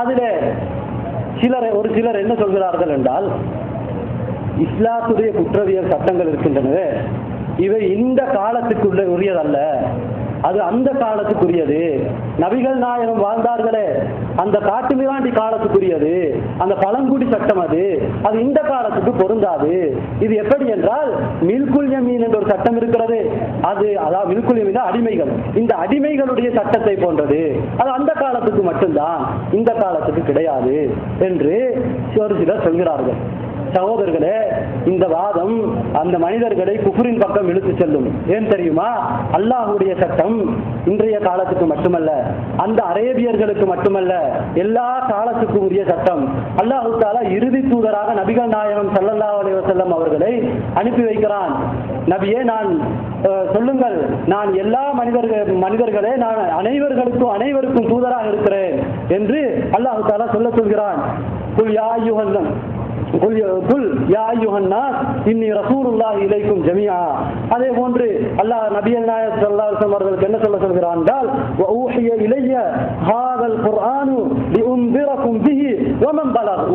அதுல சிலர் ஒரு சிலர் என்ன சொல்கிறார்கள் என்றால் இஸ்லாத்துடைய குற்றவியல் சட்டங்கள் இருக்கின்றன இவை இந்த காலத்துக்குள்ள உரியதல்ல. அது அந்த காலத்துக்குரியது. நபிகள் நாயகம் வாழ்ந்தார்களே அந்த காட்டுமிராண்டி காலத்துக்குரியது. அந்த பழங்குடி சட்டம் அது. அது இந்த காலத்துக்கு பொருந்தாது. இது எப்படி என்றால் மில்குல் யமீன் என்ற ஒரு சட்டம் இருக்கிறது. அது அதாவது மில்குல் யமீன் அடிமைகள். இந்த அடிமைகளுடைய சட்டத்தை போன்றது. அது அந்த காலத்துக்கு மட்டும்தான் இந்த காலத்துக்கு கிடையாது என்று ஒரு சிலர் சொல்கிறார்கள். சகோதரர்களே இந்த வாதம் அந்த மனிதர்களை குஃபரின் பக்கம் இழுத்து செல்லும். ஏன் தெரியுமா? அல்லாஹுடைய சட்டம் இன்றைய காலத்துக்கு மட்டுமல்ல அந்த அரேபியர்களுக்கு மட்டுமல்ல எல்லா காலத்துக்கும் உரிய சட்டம். அல்லாஹு தாலா இறுதி தூதராக நபிகள் நாயகம் சல்லல்லா அலைவசல்லம் அவர்களை அனுப்பி வைக்கிறான். நபியே நான் சொல்லுங்கள். நான் எல்லா மனிதர்கள் மனிதர்களே நான் அனைவர்களுக்கும் அனைவருக்கும் தூதராக இருக்கிறேன் என்று அல்லாஹு தாலா சொல்ல சொல்கிறான். குல் குல் அதே போன்று அல்லாஹ் நபியல் நாயகம் ஸல்லல்லாஹு அவர்களுக்கு என்ன சொல்ல சொல்கிறான் என்றால்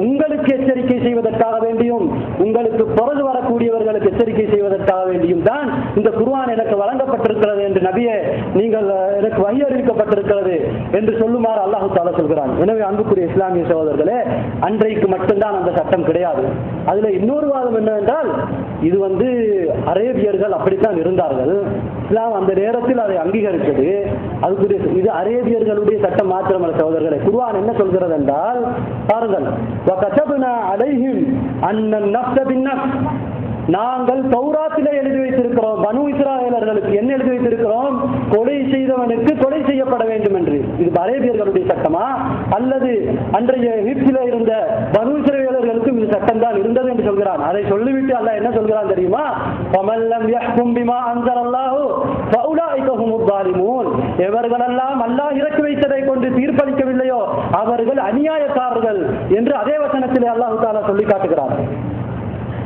உங்களுக்கு எச்சரிக்கை செய்வதற்காக வேண்டியும் உங்களுக்கு பிறகு வரக்கூடியவர்களுக்கு எச்சரிக்கை செய்வதற்காக வேண்டியும் தான் இந்த குர்ஆன் எனக்கு வழங்கப்பட்டிருக்கிறது என்று நபியே நீங்கள் எனக்கு வழி அறிவிக்கப்பட்டிருக்கிறது என்று சொல்லுமாறு அல்லாஹு தாலா சொல்கிறான். எனவே அன்புக்குரிய இஸ்லாமிய சகோதரர்களே அன்றைக்கு மட்டும்தான் அந்த சட்டம் கிடையாது கிடையாது. அதுல இன்னொரு வாதம் என்னவென்றால் இது வந்து அரேபியர்கள் அப்படித்தான் இருந்தார்கள். இஸ்லாம் அந்த நேரத்தில் அதை அங்கீகரித்தது. அதுக்குரிய இது அரேபியர்களுடைய சட்டம் மாத்திரமல்ல சகோதரர்களை. குர்வான் என்ன சொல்கிறது என்றால் பாருங்கள் அடைகின் அண்ணன் நாங்கள் பௌராத்தில எழுதி வைத்திருக்கிறோம். பனு இஸ்ராயலர்களுக்கு என்ன எழுதி வைத்திருக்கிறோம்? கொலை செய்தவனுக்கு கொலை செய்யப்பட வேண்டும் என்று. இது அரேபியர்களுடைய சட்டமா? அல்லது அன்றைய எகிப்தில இருந்த பனு இஸ்ரேலர்களுக்கும் இது சட்டம் தான் இருந்தது என்று சொல்கிறான். அதை சொல்லிவிட்டு அல்ல என்ன சொல்கிறான் தெரியுமா? பமல்லம் யஹ்கும் பிமா அன்ஸலல்லாஹு ஃபஉலாயிக ஹுமுல் ஸாலிமூன். எவர்களெல்லாம் அல்லாஹ் இறக்கி வைத்ததை கொண்டு தீர்ப்பளிக்கவில்லையோ? அவர்கள் அநியாயக்காரர்கள் என்று அதே வசனத்திலே அல்லாஹ் தாலா சொல்லி காட்டுகிறார்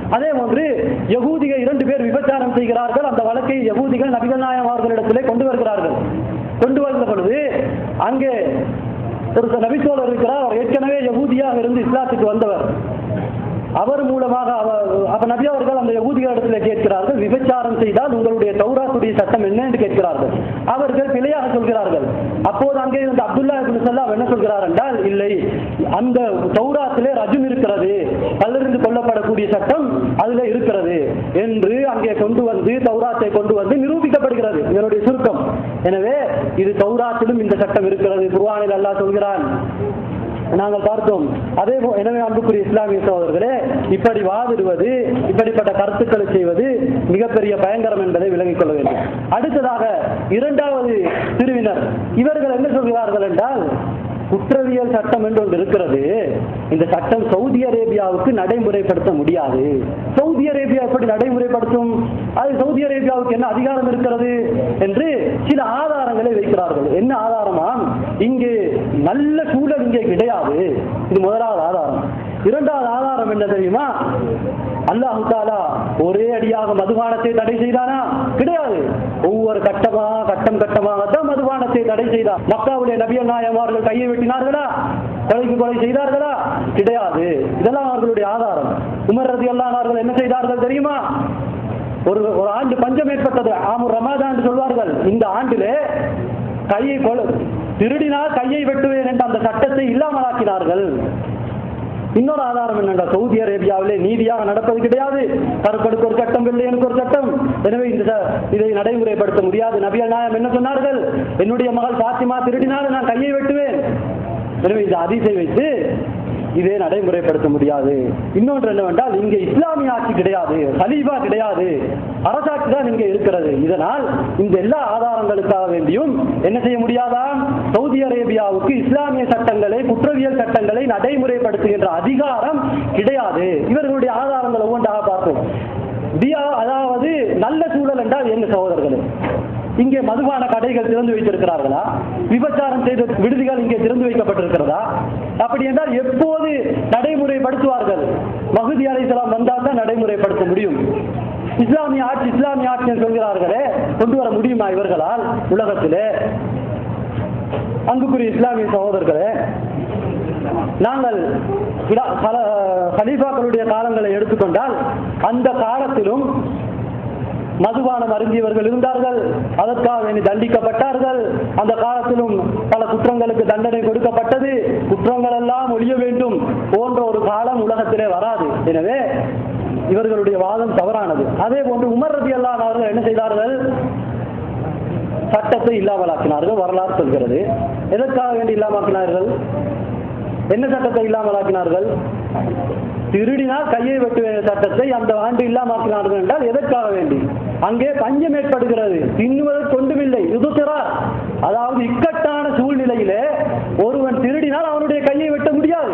அதே மாதிரி யகூதிகள் இரண்டு பேர் விபச்சாரம் செய்கிறார்கள். அந்த வழக்கை யகூதிகள் நபிகள் நாயம் அவர்களிடத்திலே கொண்டு வருகிறார்கள். கொண்டு வந்த பொழுது அங்கே ஒரு நபித்தோழர் இருக்கிறார். அவர் ஏற்கனவே யகூதியாக இருந்து இஸ்லாத்துக்கு வந்தவர். அவர் மூலமாக அப்ப நபி அவர்கள் அந்த யகூதிகளிடத்தில் கேட்கிறார்கள் விபச்சாரம் செய்தால் உங்களுடைய தௌராத்துடைய சட்டம் என்ன என்று கேட்கிறார்கள். அவர்கள் பிழையாக சொல்கிறார்கள். அப்போது அங்கே இருந்த அப்துல்லா இப்னு என்ன சொல்கிறார் என்றால் இல்லை அந்த தௌராத்திலே ரஜும் இருக்கிறது கல்லறிந்து கொல்லப்படக்கூடிய சட்டம் அதுல இருக்கிறது என்று அங்கே கொண்டு வந்து தௌராத்தை கொண்டு வந்து நிரூபிக்கப்படுகிறது. இதனுடைய சுருக்கம். எனவே இது தௌராத்திலும் இந்த சட்டம் இருக்கிறது. குர்ஆனில் அல்லாஹ் சொல்கிறான் நாங்கள் பார்த்தோம். அதே போல் எனவே அன்புக்குரிய இஸ்லாமிய சோதர்களே இப்படி வாதிடுவது இப்படிப்பட்ட கருத்துக்களை செய்வது மிகப்பெரிய பயங்கரம் என்பதை விளங்கிக் கொள்ள வேண்டும். அடுத்ததாக இரண்டாவது பிரிவினர் இவர்கள் என்ன சொல்கிறார்கள் என்றால் குற்றவியல் சட்டம் என்று ஒன்று இருக்கிறது. இந்த சட்டம் சவுதி அரேபியாவுக்கு நடைமுறைப்படுத்த முடியாது. சவுதி அரேபியா எப்படி நடைமுறைப்படுத்தும்? அது சவுதி அரேபியாவுக்கு என்ன அதிகாரம் இருக்கிறது? என்று சில ஆதாரங்களை வைக்கிறார்கள். என்ன ஆதாரமாம்? இங்கு நல்ல சூழல் இங்கே கிடையாது. இது முதலாவது ஆதாரம். இரண்டாவது ஆதாரம் என்ன தெரியுமா? அல்லாஹு தாலா ஒரே அடியாக மதுபானத்தை தடை செய்தானா? கிடையாது. ஒவ்வொரு கட்டமா கட்டம் கட்டமாகத்தான் மதுபானத்தை தடை செய்தார். மக்காவுடைய நபியல் நாயமார்கள் கையை வெட்டினார்களா? கொலைக்கு கொலை செய்தார்களா? கிடையாது. இதெல்லாம் அவர்களுடைய ஆதாரம். உமர் ரதி என்ன செய்தார்கள் தெரியுமா? ஒரு ஒரு ஆண்டு பஞ்சம் ஏற்பட்டது. ஆமு ரமாதான் சொல்வார்கள். இந்த ஆண்டிலே கையை கொலை திருடினால் கையை வெட்டுவேன் என்ற அந்த சட்டத்தை இல்லாமலாக்கினார்கள். இன்னொரு ஆதாரம் என்னென்றால் சவுதி அரேபியாவிலே நீதியாக நடப்பது கிடையாது. கருப்பெடுக்க ஒரு சட்டம் வெள்ளையனுக்கு ஒரு சட்டம். எனவே இந்த இதை நடைமுறைப்படுத்த முடியாது. நபியல் நாயம் என்ன சொன்னார்கள்? என்னுடைய மகள் பாத்திமா திருடினால் நான் கையை வெட்டுவேன். எனவே இந்த அதிசை வைத்து இதை நடைமுறைப்படுத்த முடியாது. இன்னொன்று என்னவென்றால் இங்கே இஸ்லாமிய ஆட்சி கிடையாது ஹலீஃபா கிடையாது அரசாட்சி தான் இங்கே இருக்கிறது. இதனால் இந்த எல்லா ஆதாரங்களுக்காக வேண்டியும் என்ன செய்ய முடியாதா? சவுதி அரேபியாவுக்கு இஸ்லாமிய சட்டங்களை குற்றவியல் சட்டங்களை நடைமுறைப்படுத்துகின்ற அதிகாரம் கிடையாது. இவர்களுடைய ஆதாரங்கள் ஒவ்வொன்றாக பார்ப்போம். அதாவது நல்ல சூழல் என்றால் என்ன சகோதரர்களே? இங்கே மதுபான கடைகள் திறந்து வைத்திருக்கிறார்களா? விபச்சாரம் செய்த விடுதிகள் இங்கே திறந்து வைக்கப்பட்டிருக்கிறதா? அப்படி என்றால் எப்போது நடைமுறைப்படுத்துவார்கள்? மகுதி அலைசலாம் வந்தால் தான் நடைமுறைப்படுத்த முடியும். இஸ்லாமிய ஆட்சி இஸ்லாமிய ஆட்சி சொல்கிறார்களே கொண்டு வர முடியுமா இவர்களால் உலகத்திலே? அன்புக்குரிய இஸ்லாமிய சகோதரர்களே நாங்கள் பல கல- கலீஃபாக்களுடைய காலங்களை எடுத்துக்கொண்டால் அந்த காலத்திலும் மதுபானம் அருந்தியவர்கள் இருந்தார்கள். அதற்காக தண்டிக்கப்பட்டார்கள். அந்த காலத்திலும் பல குற்றங்களுக்கு தண்டனை கொடுக்கப்பட்டது. குற்றங்கள் எல்லாம் ஒழிய வேண்டும் போன்ற ஒரு காலம் உலகத்திலே வராது. எனவே இவர்களுடைய வாதம் தவறானது. அதே போன்று உமர் ரதி அவர்கள் என்ன செய்தார்கள்? சட்டத்தை இல்லாமலாக்கினார்கள். வரலாறு சொல்கிறது. எதற்காக வேண்டி இல்லாமலாக்கினார்கள்? என்ன சட்டத்தை இல்லாமலாக்கினார்கள்? திருடினால் கையை வெட்டு சட்டத்தை அந்த ஆண்டு இல்லாமலாக்கினார்கள் என்றால் எதற்காக வேண்டி? அங்கே பஞ்சம் ஏற்படுகிறது. தின்னுவதற்கு ஒன்றுமில்லை யுதுத்திரார் அதாவது இக்கட்டான சூழ்நிலையிலே ஒருவன் திருடினால் அவனுடைய கையை வெட்ட முடியாது.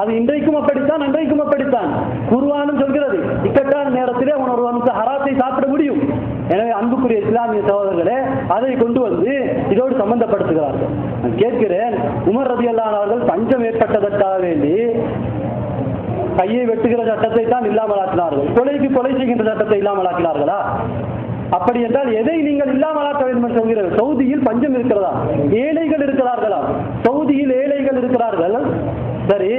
அது இன்றைக்கும் அப்படித்தான் அன்றைக்கும் அப்படித்தான். குருவானும் சொல்கிறது இக்கட்டான நேரத்திலே அவன் ஒரு வந்து ஹராத்தை சாப்பிட முடியும். எனவே அன்புக்குரிய இஸ்லாமிய சகோதரர்களே அதை கொண்டு வந்து இதோடு சம்பந்தப்படுத்துகிறார்கள். நான் கேட்கிறேன் உமர் ரதியல்லான் அவர்கள் பஞ்சம் ஏற்பட்டதற்காக வேண்டி கையை வெட்டுகிற சட்டத்தை தான் இல்லாமலாக்கினார்கள். கொலைக்கு கொலை செய்கின்ற சட்டத்தை இல்லாமலாக்கினார்களா? அப்படி என்றால் எதை நீங்கள் இல்லாமலாக்க வேண்டும் என்று சொல்கிறீர்கள்? சவுதியில் பஞ்சம் இருக்கிறதா? ஏழைகள் இருக்கிறார்களா? சவுதியில் ஏழைகள் இருக்கிறார்கள். சரி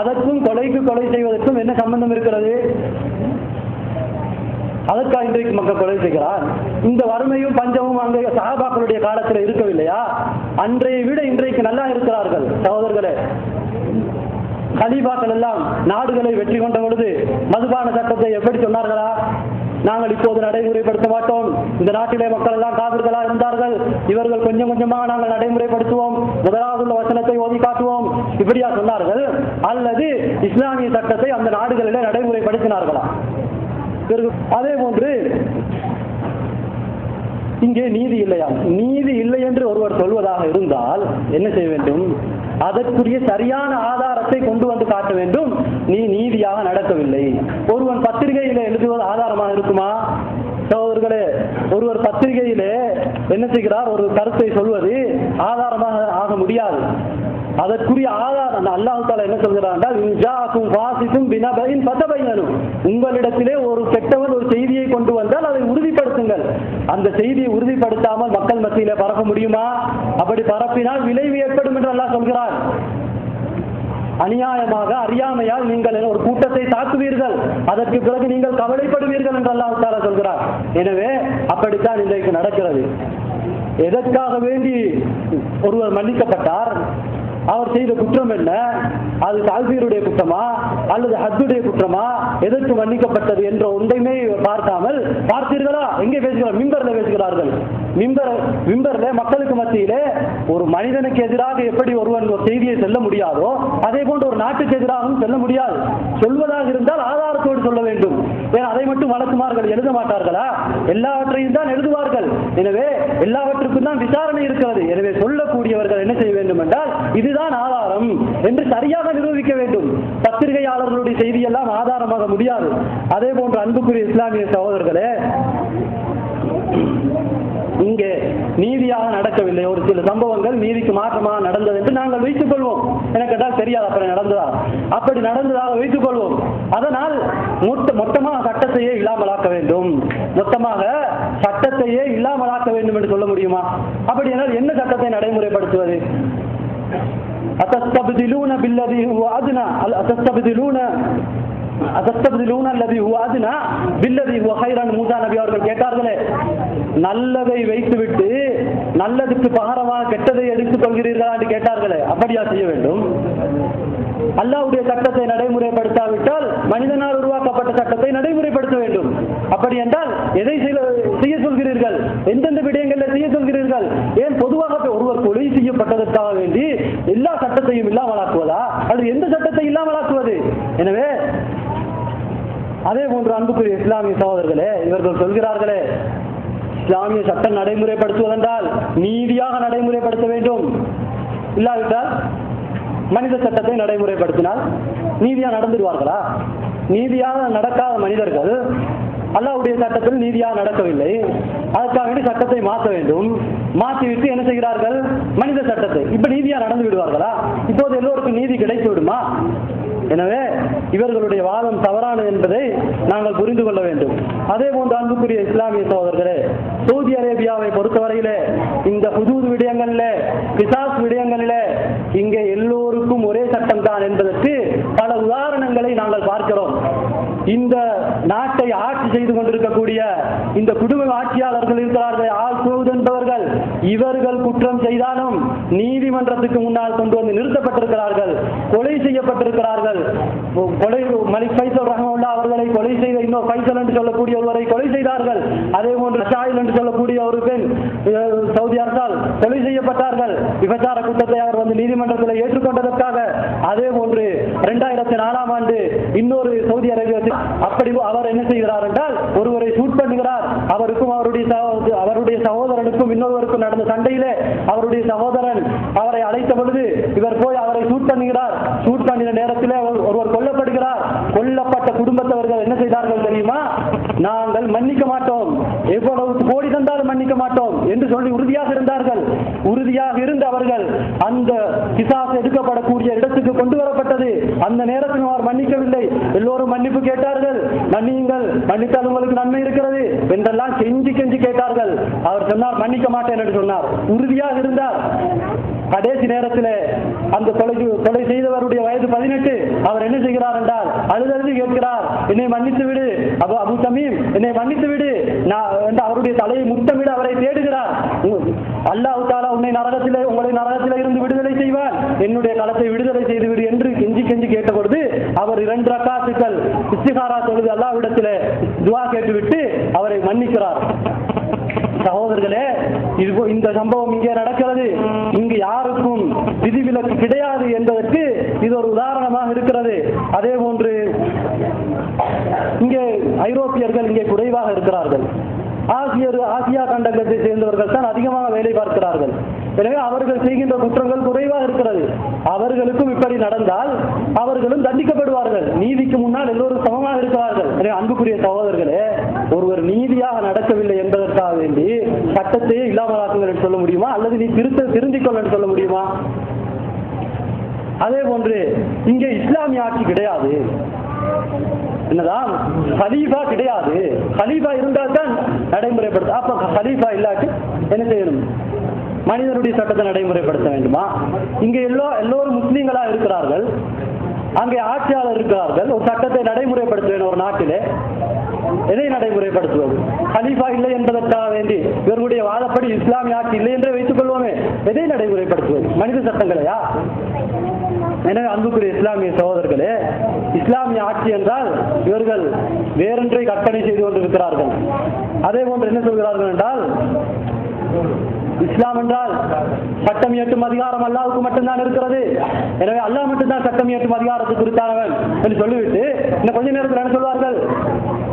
அதற்கும் கொலைக்கு கொலை செய்வதற்கும் என்ன சம்பந்தம் இருக்கிறது? அதற்காக இன்றைக்கு மக்கள் கொலை செய்கிறார்? இந்த வறுமையும் பஞ்சமும் அங்கே சகாபாக்களுடைய காலத்தில் இருக்கவில்லையா? அன்றைய விட இன்றைக்கு நல்லா இருக்கிறார்கள். சகோதரர்களே கலீபாக்கள் எல்லாம் நாடுகளை வெற்றி கொண்ட பொழுது மதுபான சட்டத்தை எப்படி சொன்னார்களா? நாங்கள் இப்போது நடைமுறைப்படுத்த மாட்டோம். இந்த நாட்டிலே மக்கள் எல்லாம் காவிர்களாக இருந்தார்கள். இவர்கள் கொஞ்சம் கொஞ்சமாக நாங்கள் நடைமுறைப்படுத்துவோம். முதலாவது உள்ள வசனத்தை ஓதி காட்டுவோம். இப்படியா சொன்னார்கள்? அல்லது இஸ்லாமிய சட்டத்தை அந்த நாடுகளிலே நடைமுறைப்படுத்தினார்களா? பிறகு அதே போன்று இங்கே நீதி இல்லையா நீதி இல்லை என்று ஒருவர் சொல்வதாக இருந்தால் என்ன செய்ய வேண்டும்? அதற்குரிய சரியான ஆதாரத்தை கொண்டு வந்து காட்ட வேண்டும். நீ நீதியாக நடக்கவில்லை. ஒருவன் பத்திரிகையில எழுதுவது ஆதாரமாக இருக்குமா? சகோதரர்களே ஒருவர் பத்திரிகையிலே என்ன செய்கிறார்? ஒரு கருத்தை சொல்வது ஆதாரமாக ஆக முடியாது. அதற்குரிய ஆதாரம் அந்த அல்லாஹு தாலா என்ன சொல்கிறார் இன்ஜாக்கும் வாசிக்கும் வினபையின் பதபையனும் உங்களிடத்திலே ஒரு கெட்டவன் ஒரு செய்தியை கொண்டு வந்தால் அதை உறுதிப்படுத்துங்கள். அந்த செய்தியை உறுதிப்படுத்தாமல் மக்கள் மத்தியிலே பரப்ப முடியுமா? அப்படி பரப்பினால் விளைவு ஏற்படும் என்று அல்லாஹ் சொல்கிறார் அநியாயமாக அறியாமையால் நீங்கள் ஒரு கூட்டத்தை தாக்குவீர்கள். அதற்கு பிறகு நீங்கள் கவலைப்படுவீர்கள் என்று அல்லாஹ் தாலா சொல்கிறார் எனவே அப்படித்தான் இன்றைக்கு நடக்கிறது. எதற்காக வேண்டி ஒருவர் மன்னிக்கப்பட்டார்? அவர் செய்த குற்றம் என்ன? அது தாசீருடைய குற்றமா? அல்லது ஹத்துடைய குற்றமா? எதற்கு மன்னிக்கப்பட்டது என்ற ஒன்றையுமே பார்க்காமல் பார்த்தீர்களா? எங்கே பேசுகிறார்? மிம்பர்ல பேசுகிறார்கள். மிம்பர் மிம்பர்ல மக்களுக்கு மத்தியிலே ஒரு மனிதனுக்கு எதிராக எப்படி ஒருவன் ஒரு செய்தியை செல்ல முடியாதோ அதே போன்று ஒரு நாட்டுக்கு எதிராகவும் சொல்ல முடியாது. சொல்வதாக இருந்தால் ஆதாரத்தோடு சொல்ல வேண்டும். ஏன் அதை மட்டும் வழக்குமார்கள் எழுத மாட்டார்களா? எல்லாவற்றையும் தான் எழுதுவார்கள். எனவே எல்லாவற்றுக்கும் தான் விசாரணை இருக்கிறது. எனவே சொல்லக்கூடியவர்கள் என்ன செய்ய வேண்டும் என்றால் இதுதான் ஆதாரம் என்று சரியாக நிரூபிக்க வேண்டும். பத்திரிகையாளர்களுடைய செய்தி எல்லாம் ஆதாரமாக முடியாது. அதே போன்ற அன்புக்குரிய இஸ்லாமிய சகோதரர்களே இங்கே நீதியாக நடக்கவில்லை. ஒரு சில சம்பவங்கள் நீதிக்கு மாற்றமாக நடந்தது என்று நாங்கள் வைத்துக் கொள்வோம் எனக்கு கேட்டால் தெரியாது அப்படி நடந்ததா? அப்படி நடந்ததாக வைத்துக் கொள்வோம் அதனால் மொத்த மொத்தமாக சட்டத்தையே இல்லாமலாக்க வேண்டும். மொத்தமாக சட்டத்தையே இல்லாமலாக்க வேண்டும் என்று சொல்ல முடியுமா? அப்படி என்றால் என்ன சட்டத்தை நடைமுறைப்படுத்துவது? أتستبدلون بالذي هو أدنى؟ அல் அத்தஸ்தபிதிலூன அத்தஸ்தபிதிலூன அல்லதி ஹுவ அத்னா பில்லதி ஹுவ கைரன் மூசா நபி அவர்கள் கேட்டார்களே நல்லதை வைத்துவிட்டு நல்லதுக்கு பகரமாக கெட்டதை எடுத்துக் கொள்கிறீர்களா என்று கேட்டார்களே அப்படியா செய்ய வேண்டும்? அல்லாவுடைய சட்டத்தை நடைமுறைப்படுத்தாவிட்டால் மனிதனால் உருவாக்கப்பட்ட சட்டத்தை நடைமுறைப்படுத்த வேண்டும். அப்படி என்றால் எதை செய்ய செய்ய சொல்கிறீர்கள்? எந்தெந்த விடயங்களில் செய்ய சொல்கிறீர்கள்? ஏன் பொதுவாக ஒருவர் கொலை செய்யப்பட்டதற்காக வேண்டி எல்லா சட்டத்தையும் இல்லாமலாக்குவதா? அல்லது எந்த சட்டத்தை இல்லாமலாக்குவது? எனவே அதே போன்று அன்புக்குரிய இஸ்லாமிய சகோதரர்களே இவர்கள் சொல்கிறார்களே இஸ்லாமிய சட்டம் நடைமுறைப்படுத்துவதென்றால் நீதியாக நடைமுறைப்படுத்த வேண்டும். இல்லாவிட்டால் மனித சட்டத்தை நடைமுறைப்படுத்தினால் நீதியா நடந்துடுவார்களா? நீதியாக நடக்காத மனிதர்கள் அல்லாவுடைய சட்டத்தில் நீதியாக நடக்கவில்லை. அதற்காக வேண்டி சட்டத்தை மாற்ற வேண்டும். மாற்றிவிட்டு என்ன செய்கிறார்கள்? மனித சட்டத்தை. இப்ப நீதியா நடந்து விடுவார்களா? இப்போது எல்லோருக்கும் நீதி கிடைத்து விடுமா? எனவே இவர்களுடைய வாதம் தவறானது என்பதை நாங்கள் புரிந்து கொள்ள வேண்டும். அதே போன்று அன்புக்குரிய இஸ்லாமிய சகோதரர்களே சவுதி அரேபியாவை பொறுத்தவரையிலே இந்த புது விடயங்களில் பிசாஸ் விடயங்களில் இங்கே எல்லோருக்கும் ஒரே சட்டம் தான் என்பதற்கு பல உதாரணங்களை நாங்கள் பார்க்கிறோம். இந்த நாட்டை ஆட்சி செய்து கொண்டிருக்கக்கூடிய இந்த குடும்ப ஆட்சியாளர்கள் இருக்கிறார்கள் ஆள் என்பவர்கள். இவர்கள் குற்றம் செய்தாலும் நீதிமன்றத்துக்கு முன்னால் கொண்டு வந்து நிறுத்தப்பட்டிருக்கிறார்கள் கொலை செய்யப்பட்டிருக்கிறார்கள். கொலை மலிக் ஃபைசல் ரஹமுல்லா அவர்களை கொலை செய்த இன்னொரு பைசல் என்று சொல்லக்கூடிய ஒருவரை கொலை செய்தார்கள். அதே போன்று ஷாயில் என்று சொல்லக்கூடிய ஒரு பெண் சவுதி அரசால் கொலை செய்யப்பட்டார்கள். விபச்சார குற்றத்தை அவர் வந்து நீதிமன்றத்தில் ஏற்றுக்கொண்டதற்காக. அதே போன்று இரண்டாயிரத்தி நாலாம் ஆண்டு இன்னொரு சவுதி அரேபியாவில் அப்படி அவர் என்ன செய்கிறார் என்றால் ஒருவரை சூட் பண்ணுகிறார். அவருக்கும் அவருடைய அவருடைய சகோதரனுக்கும் இன்னொருவருக்கும் நடந்த சண்டையில அவருடைய சகோதரன் அவரை அழைத்த பொழுது இவர் போய் அவரை சூட் பண்ணுகிறார் சூட் பண்ணின நேரத்தில் ஒருவர் கொல்லப்படுகிறார். கொல்லப்பட்ட குடும்பத்தவர்கள் என்ன செய்தார்கள் தெரியுமா? நாங்கள் மன்னிக்க மாட்டோம். எவ்வளவு கோடி தந்தாலும் மன்னிக்க மாட்டோம் என்று சொல்லி உறுதியாக இருந்தார்கள். உறுதியாக இருந்த அவர்கள் அந்த கிசாஸ் எடுக்கப்படக்கூடிய இடத்துக்கு கொண்டு வரப்பட்டது அந்த நேரத்தில் அவர் மன்னிக்கவில்லை. எல்லோரும் மன்னிப்பு கேட்டார்கள். மன்னியுங்கள். மன்னித்தால் உங்களுக்கு நன்மை இருக்கிறது என்றெல்லாம் கெஞ்சி கெஞ்சி கேட்டார்கள். அவர் சொன்னார் மன்னிக்க மாட்டேன் என்று சொன்னார். உறுதியாக இருந்தார். கடைசி நேரத்தில் அந்த கொலை கொலை செய்தவருடைய வயது பதினெட்டு அவர் என்ன செய்கிறார் என்றால் அழுதழுது கேட்கிறார் என்னை மன்னித்து விடு அபு அபு தமீம் என்னை மன்னித்து விடு நான் என்று அவருடைய தலையை முத்தமிட அவரை தேடுகிறார். அல்லாஹ் தாலா உன்னை நரகத்தில் உங்களை நரகத்தில் இருந்து விடுதலை செய்வான். என்னுடைய களத்தை விடுதலை செய்து விடு என்று கெஞ்சி கெஞ்சி கேட்ட பொழுது அவர் இரண்டு ரக்காசுக்கள் இஸ்திகாரா தொழுது அல்லாவிடத்தில் துவா கேட்டுவிட்டு அவரை மன்னிக்கிறார். சகோதரர்களே இது இந்த சம்பவம் இங்கே நடக்கிறது. இங்கு யாருக்கும் விதிவிலக்கு கிடையாது என்பதற்கு இது ஒரு உதாரணமாக இருக்கிறது. அதே போன்று இங்கே ஐரோப்பியர்கள் இங்கே குறைவாக இருக்கிறார்கள். ஆசியர் ஆசியா கண்டகத்தை சேர்ந்தவர்கள் தான் அதிகமாக வேலை பார்க்கிறார்கள். எனவே அவர்கள் செய்கின்ற குற்றங்கள் குறைவாக இருக்கிறது. அவர்களுக்கும் இப்படி நடந்தால் அவர்களும் தண்டிக்கப்படுவார்கள். நீதிக்கு முன்னால் எல்லோரும் சமமாக இருக்கிறார்கள். எனவே அன்புக்குரிய சகோதரர்களே ஒருவர் நீதியாக நடக்கவில்லை என்பதற்காக வேண்டி சட்டத்தையே இல்லாமலாக்குங்கள் என்று சொல்ல முடியுமா? அல்லது நீ திருத்த திருந்திக்கொள் என்று சொல்ல முடியுமா? அதே போன்று இங்கே இஸ்லாமிய ஆட்சி கிடையாது. என்னதான்? ஹலீஃபா கிடையாது. ஹலீஃபா இருந்தால் தான் நடைமுறைப்படுத்த அப்ப ஹலீஃபா இல்லாட்டி என்ன செய்யணும்? மனிதனுடைய சட்டத்தை நடைமுறைப்படுத்த வேண்டுமா? இங்க எல்லோ எல்லோரும் முஸ்லீம்களா இருக்கிறார்கள். அங்கே ஆட்சியாளர் இருக்கிறார்கள். ஒரு சட்டத்தை நடைமுறைப்படுத்த வேண்டும் ஒரு நாட்டிலே. எதை நடைமுறைப்படுத்துவது? ஹலீஃபா இல்லை என்பதற்காக வேண்டி இவர்களுடைய வாதப்படி இஸ்லாமிய ஆட்சி இல்லை என்றே வைத்துக் கொள்வோமே. எதை நடைமுறைப்படுத்துவது? மனித சட்டங்களையா? எனவே அன்புக்குரிய இஸ்லாமிய சகோதரர்களே இஸ்லாமிய ஆட்சி என்றால் இவர்கள் வேறொன்றை கற்பனை செய்து கொண்டிருக்கிறார்கள். அதே போன்று என்ன சொல்கிறார்கள் என்றால் இஸ்லாம் என்றால் சட்டம் இயற்றும் அதிகாரம் அல்லாவுக்கு மட்டும்தான் இருக்கிறது. எனவே அல்லாஹ் மட்டும்தான் சட்டம் இயற்றும் அதிகாரத்துக்கு குறித்தானவன் என்று சொல்லிவிட்டு இன்னும் கொஞ்ச நேரத்தில் என்ன சொல்வார்கள்?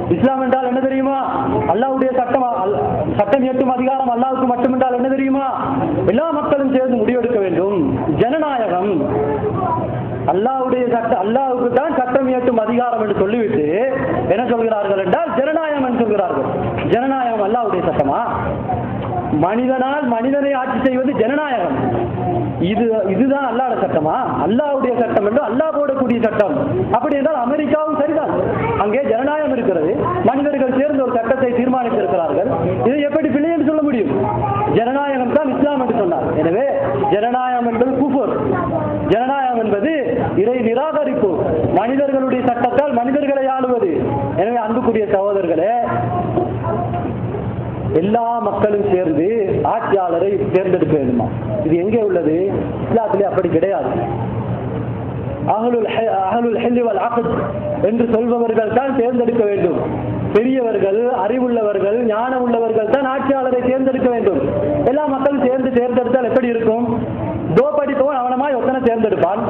இஸ்லாம் என்றால் என்ன தெரியுமா? அல்லாவுடைய சட்டம் அல்- சட்டம் இயற்றும் அதிகாரம் அல்லாவுக்கு மட்டும் என்றால் என்ன தெரியுமா? எல்லா மக்களும் சேர்ந்து முடிவெடுக்க வேண்டும். ஜனநாயகம். அல்லாஹ்வுடைய சட்டம் அல்லாவுக்கு தான் சட்டம் இயற்றும் அதிகாரம் என்று சொல்லிவிட்டு என்ன சொல்கிறார்கள் என்றால் ஜனநாயகம் என்று சொல்கிறார்கள். ஜனநாயகம் அல்லாஹ்வுடைய சட்டமா? மனிதனால் மனிதனை ஆட்சி செய்வது ஜனநாயகம். இது இதுதான் அல்லாஹ்வுடைய சட்டமா? அல்லாஹ்வுடைய சட்டம் என்று அல்லாஹ் போடக்கூடிய சட்டம். அப்படி என்றால் அமெரிக்காவும் சரிதான். அங்கே ஜனநாயகம் இருக்கிறது. மனிதர்கள் சேர்ந்து ஒரு சட்டத்தை தீர்மானித்திருக்கிறார்கள். இதை எப்படி பிழை என்று சொல்ல முடியும்? ஜனநாயகம் தான் இஸ்லாம் என்று சொன்னார். எனவே ஜனநாயகம் என்பது குஃபர். ஜனநாயகம் என்பது இதை நிராகரிப்பு. மனிதர்களுடைய சட்டத்தால் மனிதர்களை ஆளுவது. எனவே அன்புக்குரிய சகோதரர்களே எல்லா மக்களும் சேர்ந்து ஆட்சியாளரை தேர்ந்தெடுக்க வேண்டுமா? இது எங்கே உள்ளது? இஸ்லாத்திலே அப்படி கிடையாது. அகலுல் அகலுல் என்று சொல்பவர்கள் தான் தேர்ந்தெடுக்க வேண்டும். பெரியவர்கள் அறிவுள்ளவர்கள் ஞானம் உள்ளவர்கள் தான் ஆட்சியாளரை தேர்ந்தெடுக்க வேண்டும். எல்லா மக்களும் சேர்ந்து தேர்ந்தெடுத்தால் எப்படி இருக்கும்? தோ படிப்பவன் அவனமாய் ஒத்தனை தேர்ந்தெடுப்பான்.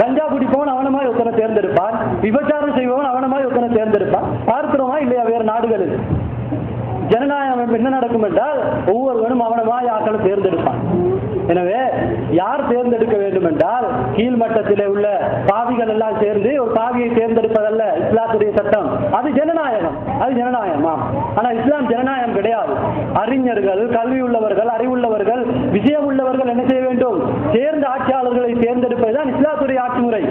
கஞ்சா குடிப்பவன் அவனமாய் ஒத்தனை தேர்ந்தெடுப்பான். விபச்சாரம் செய்பவன் அவனமாய் ஒத்தனை தேர்ந்தெடுப்பான். பார்க்கிறோமா இல்லையா வேறு நாடுகளில்? ஜனநாயகம் என்ன நடக்கும் என்றால் ஒவ்வொருவனும் அவனமாய் ஆக்களை தேர்ந்தெடுப்பான். எனவே யார் தேர்ந்தெடுக்க வேண்டும் என்றால் கீழ்மட்டத்திலே உள்ள பாவிகள் எல்லாம் சேர்ந்து ஒரு பாவியை தேர்ந்தெடுப்பதல்ல இஸ்லாத்துடைய சட்டம். அது ஜனநாயகம். அது ஜனநாயகம் ஆம். ஆனா இஸ்லாம் ஜனநாயகம் கிடையாது. அறிஞர்கள் கல்வி உள்ளவர்கள் அறிவுள்ளவர்கள் விஜயம் உள்ளவர்கள் என்ன செய்ய வேண்டும்? சேர்ந்த ஆட்சியாளர்களை தேர்ந்தெடுப்பதுதான் இஸ்லாத்துடைய ஆட்சி முறை.